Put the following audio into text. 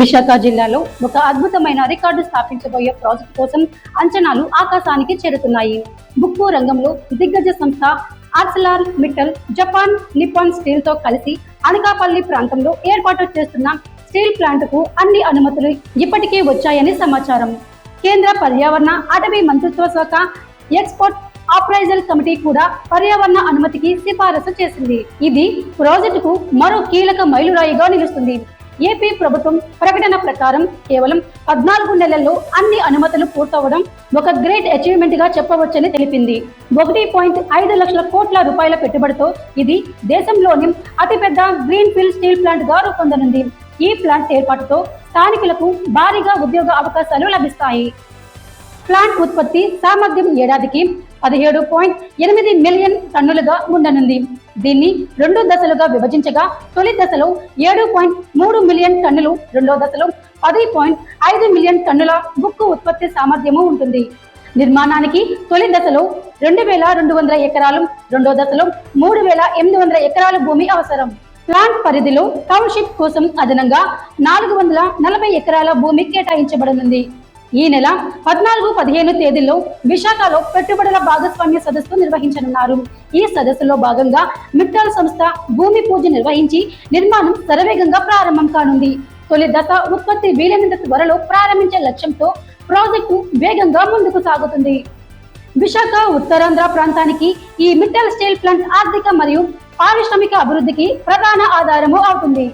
విశాఖ జిల్లాలో ఒక అద్భుతమైన రికార్డు స్థాపించబోయే ప్రాజెక్ట్ కోసం అంచనాలు ఆకాశానికి చేరుతున్నాయి. బుక్కు రంగంలో దిగ్గజ సంస్థ ఆర్సలార్ మిట్టల్ జపాన్ నిపాన్ స్టీల్తో కలిసి అనకాపల్లి ప్రాంతంలో ఏర్పాటు చేస్తున్న స్టీల్ ప్లాంట్కు అన్ని అనుమతులు ఇప్పటికే వచ్చాయని సమాచారం. కేంద్ర పర్యావరణ అటవీ మంత్రిత్వ శాఖ ఎక్స్పోర్ట్ అప్రైజల్ కమిటీ కూడా పర్యావరణ అనుమతికి సిఫారసు చేసింది. ఇది ప్రాజెక్టుకు మరో కీలక మైలురాయిగా నిలుస్తుంది. ఏపీ ప్రభుత్వం ప్రకటన ప్రకారం కేవలం పద్నాలుగు నెలల్లో అన్ని అనుమతులు పూర్తవడం ఒక గ్రేట్ అచీవ్మెంట్గా చెప్పవచ్చని తెలిపింది. ఒకటి పాయింట్ ఐదు లక్షల కోట్ల రూపాయల పెట్టుబడితో ఇది దేశంలోని అతిపెద్ద గ్రీన్ ఫీల్డ్ స్టీల్ ప్లాంట్గా రూపొందనుంది. ఈ ప్లాంట్ ఏర్పాటుతో స్థానికులకు భారీగా ఉద్యోగ అవకాశాలు లభిస్తాయి. ప్లాంట్ ఉత్పత్తి సామర్థ్యం ఏడాదికి పదిహేడు పాయింట్ ఎనిమిది మిలియన్ టన్నులుగా ఉండనుంది దీన్ని రెండు దశలుగా విభజించగా తొలి దశలో ఏడు పాయింట్ మూడు మిలియన్ టన్నులు రెండో దశలో పది పాయింట్ ఐదు మిలియన్ టన్నుల బుక్కు ఉత్పత్తి సామర్థ్యము ఉంటుంది. నిర్మాణానికి తొలి దశలో రెండు వేల రెండు వందల ఎకరాలు రెండో దశలో మూడు వేల ఎనిమిది వందల ఎకరాల భూమి అవసరం. ప్లాంట్ పరిధిలో టౌన్షిప్ కోసం అదనంగా నాలుగు వందల నలభై ఎకరాల భూమి కేటాయించబడనుంది. ఈ నెల పద్నాలుగు పదిహేను తేదీల్లో విశాఖలో పెట్టుబడుల భాగస్వామ్య సదస్సు నిర్వహించనున్నారు. ఈ సదస్సులో భాగంగా మిట్టల్ సంస్థ భూమి పూజ నిర్వహించి నిర్మాణం శరవేగంగా ప్రారంభం కానుంది. తొలి దశ ఉత్పత్తి వీలైనంత త్వరలో ప్రారంభించే లక్ష్యంతో ప్రాజెక్టు వేగంగా ముందుకు సాగుతుంది. విశాఖ ఉత్తరాంధ్ర ప్రాంతానికి ఈ మిట్టల్ స్టీల్ ప్లాంట్ ఆర్థిక మరియు పారిశ్రామిక అభివృద్ధికి ప్రధాన ఆధారము అవుతుంది.